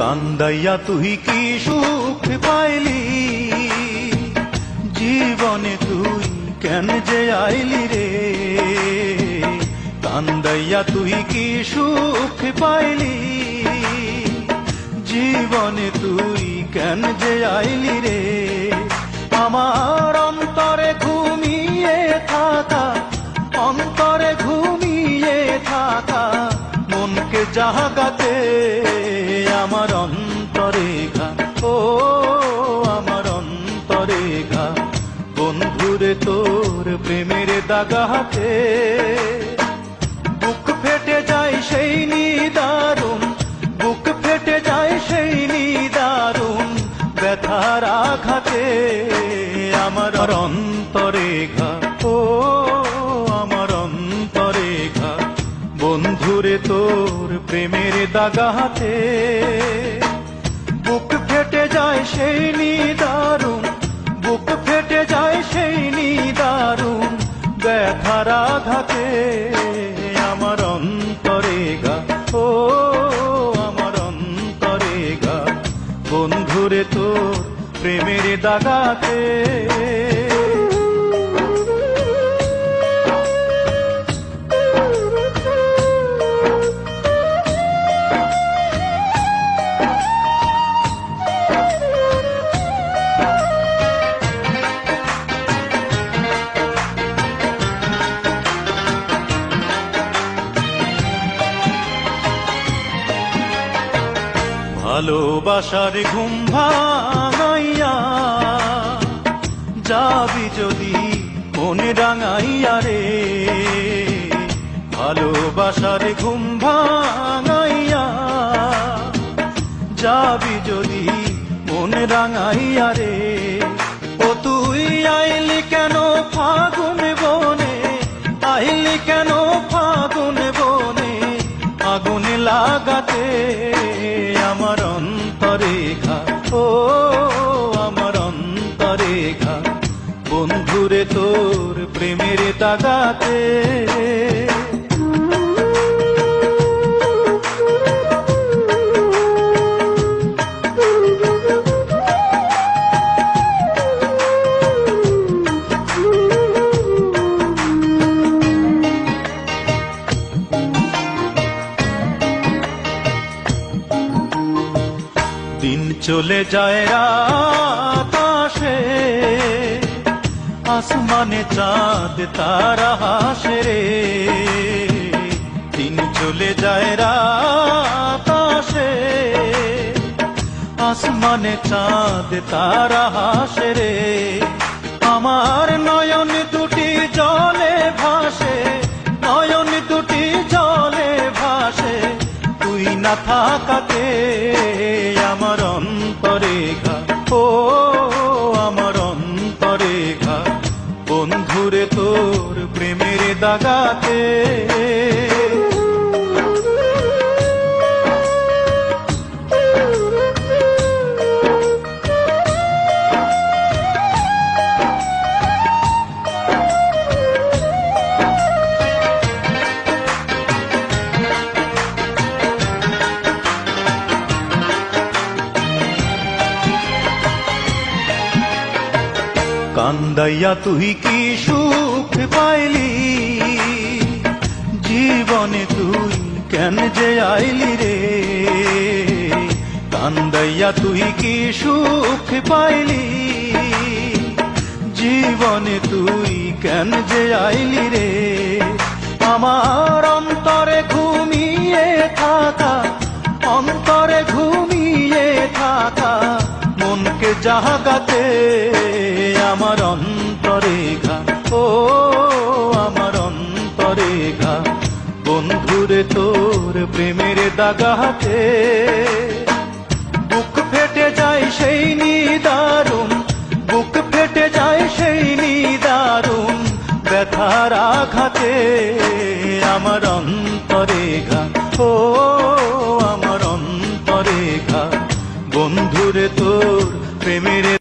কান্দাইয়া তুই কি সুখ পাইলি? জীবনে তুই কেন যে আইলি রে? কান্দাইয়া তুই কি সুখ পাইলি? জীবনে তুই কেন যে আইলি রে? আমার অন্তরে ঘুমিয়ে থাকা, অন্তরে ঘুমিয়ে থাকা, মনকে জাগাতে আমার অন্তরে ঘা ও আমার অন্তরে ঘা বন্ধুরে, তোর প্রেমের দাগাতে বুক ফেটে যায় সেই নিদারুণ, বুক ফেটে যায় সেই নিদারুণ। ব্যথার আঘাতে আমার অন্তরে ঘা বন্ধুরে তোর প্রেমের দাগাতে বুক ফেটে যায় সেই নিদারুণ, বুক ফেটে যায় সেই নিদারুণ ব্যথার আঘাতে। আমার অন্তরে গা, ও আমার অন্তরে গা, বন্ধুরে তোর প্রেমের দাগাতে। ভালোবাসার ঘুম ভাঙাইয়া যাবি যদি মনে রাঙাইয়া রে? ভালোবাসার ঘুম ভাঙাইয়া যাবি যদি মনে রাঙাইয়া রে? ও তুই আইলি কেন ফাগুন বনে? আইলি কেন ফাগুন বনে? আগুন লাগাতে অন্তরে ঘা ও আমার অন্তরেখা। বন্ধুরে তোর প্রেমের দাগাতে চলে যায় রাত আসে আসমানে চাঁদ, তারা হাসে রে। দিন চলে যায় রাত আসে আসমানে চাঁদ, তারা হাসে রে। আমার নয়ন দুটি জলে ভাসে। নয়ন দুটি জলে ভাসে। তুই না থাকাতে কান্দাইয়া তুই কি সুখ পাইলি? জীবনে তুই কেন যে আইলি রে? কান্দাইয়া তুই কি সুখ পাইলি? জীবনে তুই কেন যে আইলি রে? আমার অন্তরে ঘুমিয়ে থাকা, অন্তরে ঘুমিয়ে থাকা, মনকে জাগাতে আমার অন্তরে ঘা ও আমার অন্তরে ঘা বন্ধুরে, তোর প্রেমের দাগাতে বুক ফেটে যায় সেই নিদারুণ, বুক ফেটে যায় সেই নিদারুণ ব্যথার আঘাতে। আমার অন্তরে ঘা ও আমার অন্তরে ঘা বন্ধুরে, তোর প্রেমের